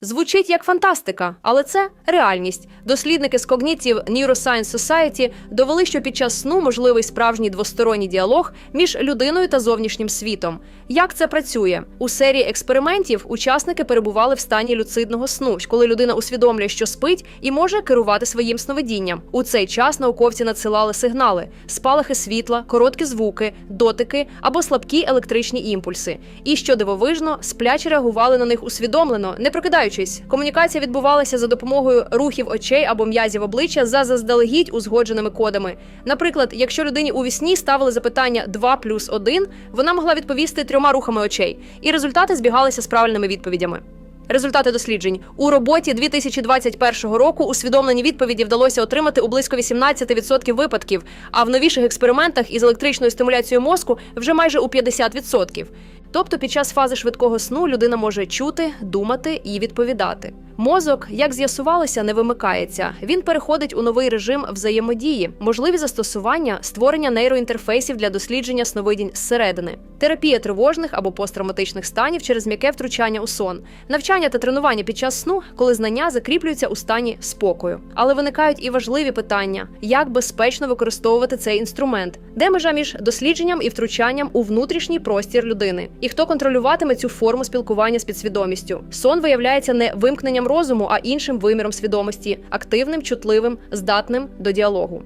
Звучить як фантастика, але це реальність. Дослідники з Cognitive Neuroscience Society довели, що під час сну можливий справжній двосторонній діалог між людиною та зовнішнім світом. Як це працює? У серії експериментів учасники перебували в стані люцидного сну, коли людина усвідомлює, що спить, і може керувати своїм сновидінням. У цей час науковці надсилали сигнали: спалахи світла, короткі звуки, дотики або слабкі електричні імпульси. І що дивовижно, сплячі реагували на них усвідомлено, не прокидаючись. Комунікація відбувалася за допомогою рухів очей або м'язів обличчя за заздалегідь узгодженими кодами. Наприклад, якщо людині у вісні ставили запитання 2 плюс 1, вона могла відповісти трьома рухами очей, і результати збігалися з правильними відповідями. Результати досліджень у роботі 2021 року усвідомлені відповіді вдалося отримати у близько 18% випадків, а в новіших експериментах із електричною стимуляцією мозку вже майже у 50%. Тобто під час фази швидкого сну людина може чути, думати і відповідати. Мозок, як з'ясувалося, не вимикається. Він переходить у новий режим взаємодії, можливі застосування створення нейроінтерфейсів для дослідження сновидінь зсередини, терапія тривожних або посттравматичних станів через м'яке втручання у сон, навчання та тренування під час сну, коли знання закріплюються у стані спокою. Але виникають і важливі питання: як безпечно використовувати цей інструмент, де межа між дослідженням і втручанням у внутрішній простір людини, і хто контролюватиме цю форму спілкування з підсвідомістю. Сон виявляється не вимкненням розуму, а іншим виміром свідомості, активним, чутливим, здатним до діалогу.